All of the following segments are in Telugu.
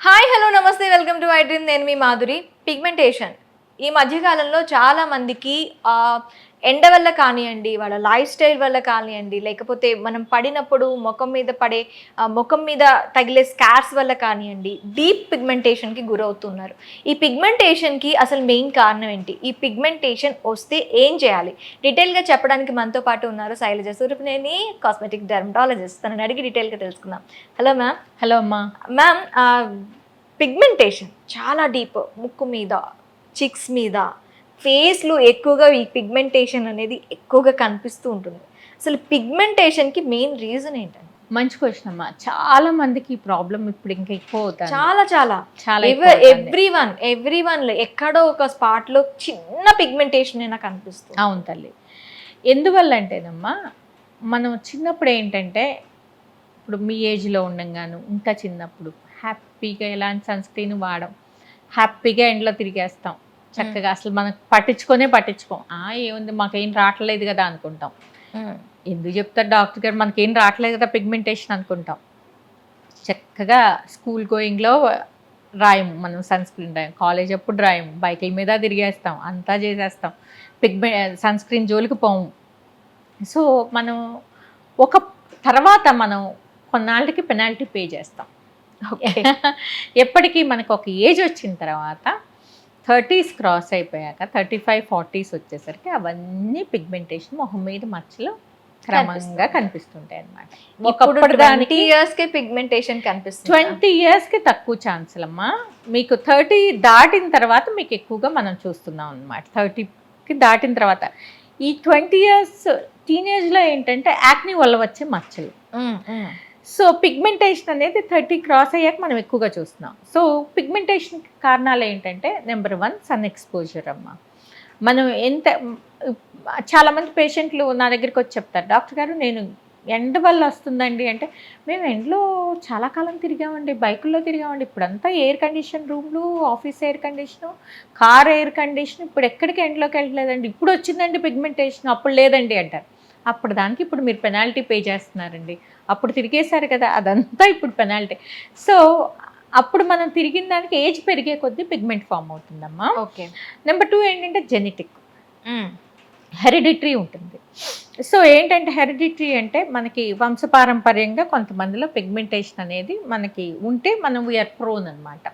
హాయ్ హలో నమస్తే వెల్కమ్ టు ఐ డ్రీమ్. నేను మీ మాధురి. పిగ్మెంటేషన్ ఈ మధ్యకాలంలో చాలా మందికి ఆ, ఎండ వల్ల కానివ్వండి వాళ్ళ లైఫ్ స్టైల్ వల్ల కానివ్వండి లేకపోతే మనం పడినప్పుడు ముఖం మీద పడే ముఖం మీద తగిలే స్కార్స్ వల్ల కానివ్వండి డీప్ పిగ్మెంటేషన్కి గురవుతున్నారు. ఈ పిగ్మెంటేషన్కి అసలు మెయిన్ కారణం ఏంటి? ఈ పిగ్మెంటేషన్ వస్తే ఏం చేయాలి? డీటెయిల్గా చెప్పడానికి మనతో పాటు ఉన్నారు శైలజ సూరపనేని కాస్మెటిక్ డెర్మటాలజిస్ట్ తనని అడిగి డీటెయిల్గా తెలుసుకుందాం. హలో మ్యామ్ హలో అమ్మా. మ్యామ్ పిగ్మెంటేషన్ చాలా డీప్. ముక్కు మీద చిక్స్ మీద ఫేస్లో ఎక్కువగా ఈ పిగ్మెంటేషన్ అనేది ఎక్కువగా కనిపిస్తూ ఉంటుంది. అసలు పిగ్మెంటేషన్కి మెయిన్ రీజన్ ఏంటండి? మంచి క్వశ్చన్ అమ్మా. చాలా మందికి ఈ ప్రాబ్లం ఇప్పుడు ఇంకా ఎక్కువ అవుతుంది. చాలా చాలా. చాలా. ఎవ్రీ వన్ ఎవ్రీ వన్లో ఎక్కడో ఒక స్పాట్లో చిన్న పిగ్మెంటేషన్ అయినా కనిపిస్తుంది. అవును తల్లి. ఎందువల్ల అంటేనమ్మా మనం చిన్నప్పుడు ఏంటంటే ఇప్పుడు మీ ఏజ్లో ఉండంగాను ఇంకా చిన్నప్పుడు హ్యాపీగా ఎలాంటి సన్ స్క్రీన్ వాడం. హ్యాపీగా ఎండలో తిరిగేస్తాం. చక్కగా అసలు మనకు పట్టించుకొనే పట్టించుకోం. ఆ ఏముంది మాకేం రావట్లేదు కదా అనుకుంటాం. ఎందుకు చెప్తారు డాక్టర్ గారు? మనకేం రావట్లేదు కదా పిగ్మెంటేషన్ అనుకుంటాం. చక్కగా స్కూల్ గోయింగ్లో రాయము మనం సన్ స్క్రీన్ రాయం. కాలేజ్ అప్పుడు రాయము బైకుల మీద తిరిగేస్తాం అంతా చేసేస్తాం. పిగ్మె సన్ స్క్రీన్ జోలికి పోము సో మనం ఒక తర్వాత మనం కొన్నాళ్ళకి పెనాల్టీ పే చేస్తాం. ఎప్పటికీ మనకు ఒక ఏజ్ వచ్చిన తర్వాత థర్టీస్ క్రాస్ అయిపోయాక థర్టీ ఫైవ్ ఫార్టీస్ వచ్చేసరికి అవన్నీ పిగ్మెంటేషన్ మొహం మీద మచ్చలు క్రమంగా. కనిపిస్తుంటాయి. అనమాట దానికి దానికి ఇయర్స్కి పిగ్మెంటేషన్ కనిపిస్తుంది? ట్వంటీ ఇయర్స్కి తక్కువ ఛాన్సులమ్మా మీకు థర్టీ దాటిన తర్వాత మీకు ఎక్కువగా మనం చూస్తున్నాం అనమాట థర్టీకి దాటిన తర్వాత. ఈ ట్వంటీ ఇయర్స్ టీనేజ్లో ఏంటంటే యాక్ని వల్ల వచ్చే మచ్చలు. సో పిగ్మెంటేషన్ అనేది థర్టీ క్రాస్ అయ్యాక మనం ఎక్కువగా చూస్తున్నాం. సో పిగ్మెంటేషన్ కారణాలు ఏంటంటే నెంబర్ వన్ సన్ ఎక్స్పోజర్ అమ్మ. మనం ఎంత చాలామంది పేషెంట్లు నా దగ్గరికి వచ్చి చెప్తారు డాక్టర్ గారు నేను ఎండ వల్ల వస్తుందండి. అంటే మేము ఎండలో చాలా కాలం తిరిగామండి బైకుల్లో తిరిగామండి. ఇప్పుడంతా ఎయిర్ కండిషన్ రూమ్లు office air condition car air condition ఇప్పుడు ఎక్కడికి ఎండలోకి వెళ్ళలేదండి ఇప్పుడు వచ్చిందండి పిగ్మెంటేషన్ అప్పుడు లేదండి అంటారు. అప్పుడు దానికి ఇప్పుడు మీరు పెనాల్టీ పే చేస్తున్నారండి. అప్పుడు తిరిగేశారు కదా అదంతా ఇప్పుడు పెనాల్టీ. సో అప్పుడు మనం తిరిగిన దానికి ఏజ్ పెరిగే కొద్దీ పిగ్మెంట్ ఫామ్ అవుతుందమ్మా. ఓకే. నెంబర్ టూ ఏంటంటే జెనెటిక్. హెరిడిటరీ ఉంటుంది. సో ఏంటంటే హెరిడిటరీ అంటే మనకి వంశపారంపర్యంగా కొంతమందిలో పిగ్మెంటేషన్ అనేది మనకి ఉంటే మనం వీఆర్ ప్రోన్ అనమాట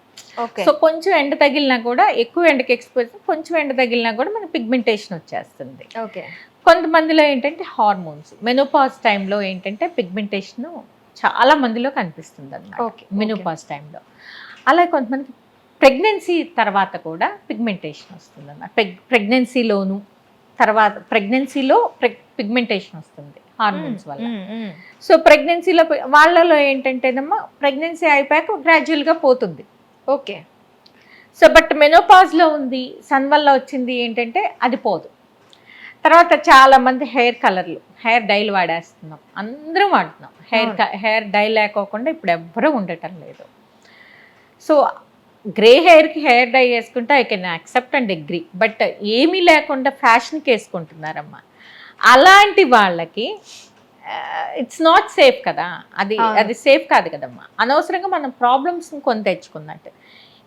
ఓకే. సో కొంచెం ఎండ తగిలినా కూడా ఎక్కువ ఎండకి ఎక్స్పోజ్ కొంచెం ఎండ తగిలినా కూడా మనకి పిగ్మెంటేషన్ వచ్చేస్తుంది. ఓకే. కొంతమందిలో ఏంటంటే హార్మోన్స్ మెనోపాజ్ టైంలో ఏంటంటే పిగ్మెంటేషన్ చాలా మందిలో కనిపిస్తుంది అన్నమాట. ఓకే మెనోపాజ్ టైంలో అలాగే కొంతమందికి ప్రెగ్నెన్సీ తర్వాత కూడా పిగ్మెంటేషన్ వస్తుంది అన్నమాట ప్రెగ్నెన్సీలోను తర్వాత ప్రెగ్నెన్సీలో పిగ్మెంటేషన్ వస్తుంది హార్మోన్స్ వల్ల. సో ప్రెగ్నెన్సీలో వాళ్ళలో ఏంటంటేనమ్మా ప్రెగ్నెన్సీ అయిపోయాక గ్రాడ్యువల్గా పోతుంది. ఓకే. సో బట్ మెనోపాజ్లో ఉంది సన్ వల్ల వచ్చింది ఏంటంటే అది పోదు. తర్వాత చాలా మంది హెయిర్ కలర్లు హెయిర్ డైలు వాడేస్తున్నాం. అందరం వాడుతున్నాం. హెయిర్ హెయిర్ డై లేకోకుండా ఇప్పుడు ఎవ్వరూ ఉండటం లేదు. సో గ్రే హెయిర్కి హెయిర్ డై వేసుకుంటే I can accept and agree but ఏమీ లేకుండా ఫ్యాషన్కి వేసుకుంటున్నారమ్మా. అలాంటి వాళ్ళకి ఇట్స్ నాట్ సేఫ్ కదా. అది. అది సేఫ్ కాదు కదమ్మా. అనవసరంగా మనం ప్రాబ్లమ్స్ని కొని తెచ్చుకున్నట్టు.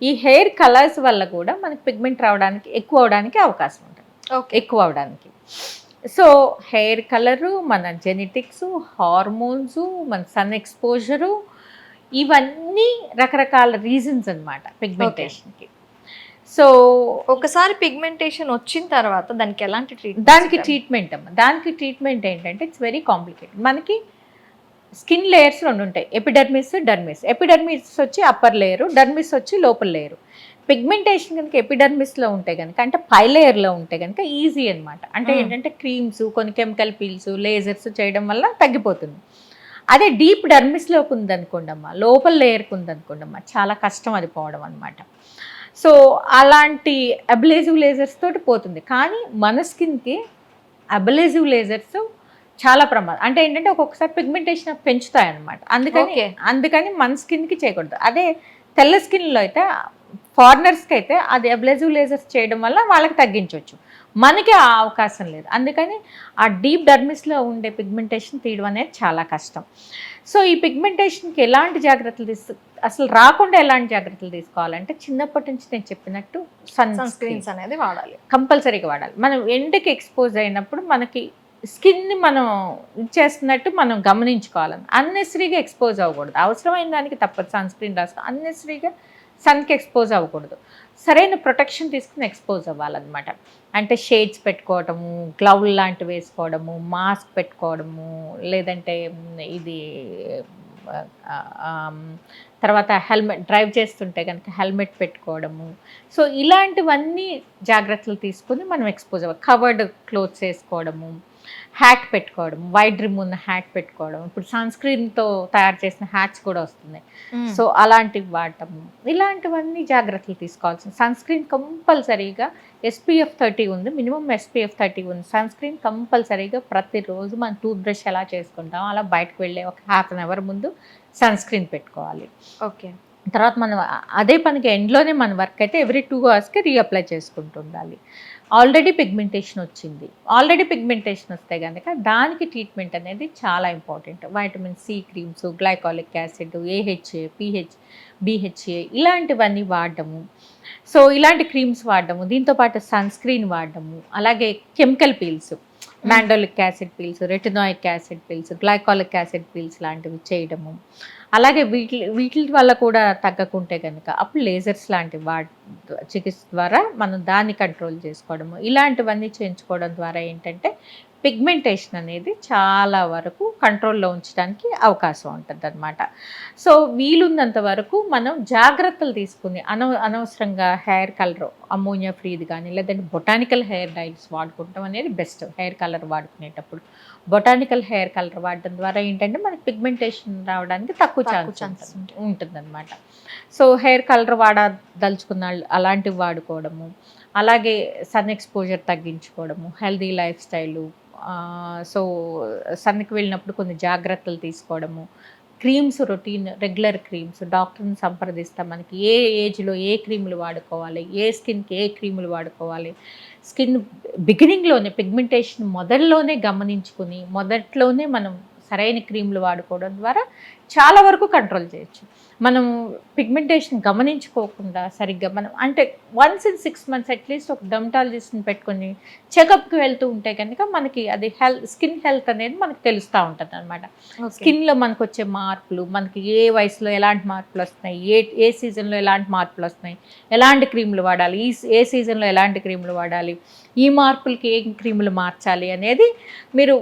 ఈ హెయిర్ కలర్స్ వల్ల కూడా మనకి పిగ్మెంట్ రావడానికి ఎక్కువ అవడానికి అవకాశం ఉంటుంది. ఓకే ఎక్కువ అవడానికి. సో హెయిర్ కలరు మన జెనెటిక్స్ హార్మోన్స్ మన సన్ ఎక్స్పోజరు ఇవన్నీ రకరకాల రీజన్స్ అనమాట పిగ్మెంటేషన్కి సో ఒకసారి పిగ్మెంటేషన్ వచ్చిన తర్వాత దానికి ఎలాంటి ట్రీట్మెంట్ దానికి ట్రీట్మెంట్ అమ్మ. దానికి ట్రీట్మెంట్ ఏంటంటే ఇట్స్ వెరీ కాంప్లికేటెడ్ మనకి స్కిన్ లేయర్స్ రెండు ఉంటాయి. ఎపిడర్మిస్ డర్మిస్ ఎపిడర్మిస్ వచ్చి అప్పర్ లేయరు డర్మిస్ వచ్చి లోపల లేయరు పిగ్మెంటేషన్ కనుక ఎపిడర్మిస్లో ఉంటే కనుక అంటే పై లేయర్లో ఉంటే కనుక ఈజీ అన్నమాట. అంటే Mm. ఏంటంటే క్రీమ్స్ కొన్ని కెమికల్ పీల్స్ లేజర్స్ చేయడం వల్ల తగ్గిపోతుంది. అదే డీప్ డర్మిస్లోకి ఉందనుకోండి అమ్మా లోపల లేయర్కి ఉందనుకోండి అమ్మా చాలా కష్టం అది పోవడం అనమాట సో అలాంటి అబిలేజివ్ లేజర్స్ తోటి పోతుంది. కానీ మన స్కిన్కి అబిలేజివ్ లేజర్స్ చాలా ప్రమాదం. అంటే ఏంటంటే ఒక్కొక్కసారి పిగ్మెంటేషన్ పెంచుతాయి అనమాట అందుకని. అందుకని మన స్కిన్కి చేయకూడదు. అదే తెల్ల స్కిన్లో అయితే ఫారినర్స్కి అయితే అది అబ్లెజివ్ లేజర్స్ చేయడం వల్ల వాళ్ళకి తగ్గించవచ్చు మనకి ఆ అవకాశం లేదు. అందుకని ఆ డీప్ డర్మిస్లో ఉండే పిగ్మెంటేషన్ తీయడం అనేది చాలా కష్టం. సో ఈ పిగ్మెంటేషన్కి ఎలాంటి జాగ్రత్తలు తీసు అసలు రాకుండా ఎలాంటి జాగ్రత్తలు తీసుకోవాలంటే చిన్నప్పటి నుంచి నేను చెప్పినట్టు సన్ స్క్రీన్స్ అనేది వాడాలి. కంపల్సరీగా వాడాలి. మనం ఎండకి ఎక్స్పోజ్ అయినప్పుడు మనకి స్కిన్ని మనం ఇచ్చేస్తున్నట్టు మనం గమనించుకోవాలి. అన్నెసరీగా ఎక్స్పోజ్ అవ్వకూడదు. అవసరమైన దానికి తప్పదు. సన్ స్క్రీన్ రాసుకో అన్నెసరీగా సన్కి ఎక్స్పోజ్ అవ్వకూడదు. సరైన ప్రొటెక్షన్ తీసుకుని ఎక్స్పోజ్ అవ్వాలన్నమాట. అంటే షేడ్స్ పెట్టుకోవడము గ్లౌ లాంటివి వేసుకోవడము మాస్క్ పెట్టుకోవడము లేదంటే ఇది తర్వాత హెల్మెట్ డ్రైవ్ చేస్తుంటే కనుక హెల్మెట్ పెట్టుకోవడము. సో ఇలాంటివన్నీ జాగ్రత్తలు తీసుకుని మనం ఎక్స్పోజ్ అవ్వాలి కవర్డ్ క్లోత్స్ వేసుకోవడము హ్యాట్ పెట్టుకోవడం వైడ్ రిమ్ ఉన్న హ్యాట్ పెట్టుకోవడం. ఇప్పుడు సన్ స్క్రీన్తో తయారు చేసిన హ్యాట్స్ కూడా వస్తున్నాయి. సో అలాంటివి వాడటము ఇలాంటివన్నీ జాగ్రత్తలు తీసుకోవాల్సింది సన్ స్క్రీన్ కంపల్సరీగా ఎస్పీఎఫ్ థర్టీ ఉంది. మినిమం ఎస్పీఎఫ్ థర్టీ ఉంది. సన్ స్క్రీన్ కంపల్సరీగా ప్రతిరోజు మనం టూత్ బ్రష్ ఎలా చేసుకుంటాం అలా బయటకు వెళ్ళే ఒక హాఫ్ అన్ అవర్ ముందు సన్ స్క్రీన్ పెట్టుకోవాలి. ఓకే తర్వాత మనం అదే పనికి ఎండ్లోనే మన వర్క్ అయితే ఎవ్రీ టూ అవర్స్కి రీఅప్లై చేసుకుంటూ ఉండాలి. ఆల్రెడీ పిగ్మెంటేషన్ వచ్చింది. ఆల్రెడీ పిగ్మెంటేషన్ వస్తే కనుక దానికి ట్రీట్మెంట్ అనేది చాలా important. Vitamin C creams glycolic acid AHA PH BHA ఇలాంటివన్నీ వాడడము. సో ఇలాంటి క్రీమ్స్ వాడడము. దీంతోపాటు సన్ స్క్రీన్ వాడడము. అలాగే chemical peels mandelic acid peels retinoic acid peels glycolic acid peels లాంటివి చేయడము. అలాగే వీటి వీటి వల్ల కూడా తగ్గకుంటే కనుక అప్పుడు లేజర్స్ లాంటి వా చికిత్స ద్వారా మనం దాన్ని కంట్రోల్ చేసుకోవడము. ఇలాంటివన్నీ చేయించుకోవడం ద్వారా ఏంటంటే పిగ్మెంటేషన్ అనేది చాలా వరకు కంట్రోల్లో ఉంచడానికి అవకాశం ఉంటుంది అనమాట సో వీలున్నంత వరకు మనం జాగ్రత్తలు తీసుకుని అనవ అనవసరంగా హెయిర్ కలర్ అమోనియా ఫ్రీది కానీ లేదంటే బొటానికల్ హెయిర్ డైల్స్ వాడుకుంటాం అనేది బెస్ట్. హెయిర్ కలర్ వాడుకునేటప్పుడు బొటానికల్ హెయిర్ కలర్ వాడడం ద్వారా ఏంటంటే మనకి పిగ్మెంటేషన్ రావడానికి తక్కువ ఛాన్స్ ఉంటుందన్నమాట. సో హెయిర్ కలర్ వాడదలుచుకున్న వాళ్ళు అలాంటివి వాడుకోవడము అలాగే సన్ ఎక్స్పోజర్ తగ్గించుకోవడము హెల్దీ లైఫ్ స్టైలు సో సన్కి వెళ్ళినప్పుడు కొన్ని జాగ్రత్తలు తీసుకోవడము. క్రీమ్స్ రొటీన్ రెగ్యులర్ క్రీమ్స్ డాక్టర్ని సంప్రదిస్తాం మనకి ఏ ఏజ్లో ఏ క్రీములు వాడుకోవాలి ఏ స్కిన్కి ఏ క్రీములు వాడుకోవాలి. స్కిన్ బిగినింగ్లోనే పిగ్మెంటేషన్ మొదల్లోనే గమనించుకుని మొదట్లోనే మనం సరైన క్రీములు వాడుకోవడం ద్వారా చాలా వరకు కంట్రోల్ చేయొచ్చు. మనం పిగ్మెంటేషన్ గమనించుకోకుండా సరిగ్గా మనం అంటే once in six months at least ఒక డర్మటాలజిస్ట్ని పెట్టుకొని చెకప్కి వెళ్తూ ఉంటే కనుక మనకి అది హెల్త్ స్కిన్ హెల్త్ అనేది మనకు తెలుస్తూ ఉంటుంది అనమాట స్కిన్లో మనకు వచ్చే మార్పులు మనకి ఏ వయసులో ఎలాంటి మార్పులు వస్తున్నాయి ఏ ఏ సీజన్లో ఎలాంటి మార్పులు వస్తున్నాయి ఎలాంటి క్రీములు వాడాలి ఈ ఏ సీజన్లో ఎలాంటి క్రీములు వాడాలి ఈ మార్పులకి ఏ క్రీములు మార్చాలి అనేది మీరు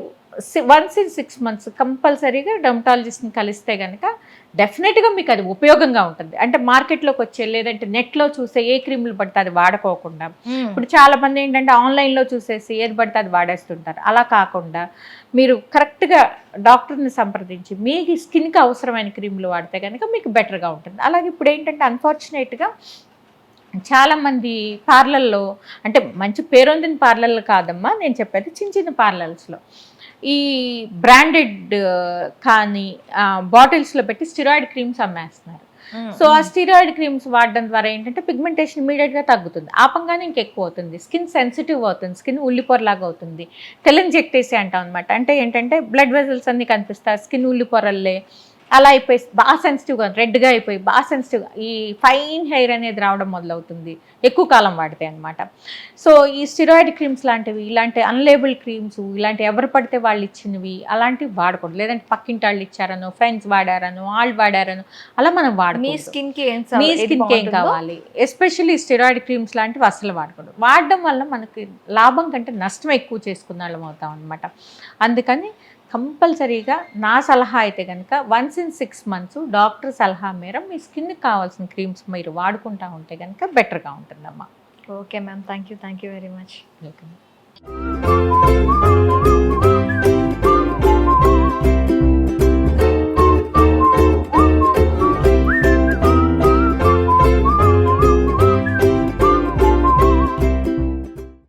వన్స్ ఇన్ సిక్స్ మంత్స్ కంపల్సరీగా డర్మటాలజిస్ట్ని కలిస్తే కనుక డెఫినెట్గా మీకు అది ఉపయోగంగా ఉంటుంది. అంటే మార్కెట్లోకి వచ్చే లేదంటే నెట్లో చూసే ఏ క్రీములు పడితే అది వాడుకోకుండా. ఇప్పుడు చాలా మంది ఏంటంటే ఆన్లైన్లో చూసేసి ఏది పడితే అది వాడేస్తుంటారు. అలా కాకుండా మీరు కరెక్ట్గా డాక్టర్ని సంప్రదించి మీ స్కిన్కి అవసరమైన క్రీములు వాడితే కనుక మీకు బెటర్గా ఉంటుంది. అలాగే ఇప్పుడు ఏంటంటే అన్ఫార్చునేట్గా చాలామంది పార్లర్లో అంటే మంచి పేరొందిన పార్లర్లు కాదమ్మా నేను చెప్పేది చిన్న చిన్న పార్లర్స్లో. ఈ బ్రాండెడ్ కానీ బాటిల్స్లో పెట్టి స్టిరాయిడ్ క్రీమ్స్ అమ్మేస్తున్నారు. సో ఆ స్టీరాయిడ్ క్రీమ్స్ వాడడం ద్వారా ఏంటంటే పిగ్మెంటేషన్ ఇమీడియట్గా తగ్గుతుంది. ఆపంగానే ఇంకెక్కువ అవుతుంది. స్కిన్ సెన్సిటివ్ అవుతుంది. స్కిన్ ఉల్లిపొరలాగా అవుతుంది. తెలంజెక్టేసి అంటాం అనమాట అంటే ఏంటంటే బ్లడ్ వెజల్స్ అన్ని కనిపిస్తాయి. స్కిన్ ఉల్లిపొరల్లే అలా అయిపోయి బాగా సెన్సిటివ్గా రెడ్గా అయిపోయి బాగా సెన్సిటివ్గా ఈ ఫైన్ హెయిర్ అనేది రావడం మొదలవుతుంది. ఎక్కువ కాలం వాడితే అనమాట సో ఈ స్టిరాయిడ్ క్రీమ్స్ లాంటివి ఇలాంటి అన్లేబుల్ క్రీమ్స్ ఇలాంటి ఎవరు పడితే వాళ్ళు ఇచ్చినవి అలాంటివి వాడకూడదు. లేదంటే పక్కింటి వాళ్ళు ఇచ్చారనో ఫ్రెండ్స్ వాడారనో వాళ్ళు వాడారనో అలా మనం మీ వాడకూడదు. స్కిన్కి ఏం మీ స్కిన్కి ఏం కావాలి? ఎస్పెషల్లీ స్టెరాయిడ్ క్రీమ్స్ లాంటివి అసలు వాడకూడదు. వాడడం వల్ల మనకి లాభం కంటే నష్టం ఎక్కువ చేసుకున్న వాళ్ళం అవుతాం అనమాట అందుకని కంపల్సరీగా నా సలహా అయితే కనుక once in six months doctor సలహా మేర మీ స్కిన్కి కావాల్సిన క్రీమ్స్ మీరు వాడుకుంటా ఉంటే కనుక బెటర్గా ఉంటుందమ్మా. Okay ma'am thank you thank you very much welcome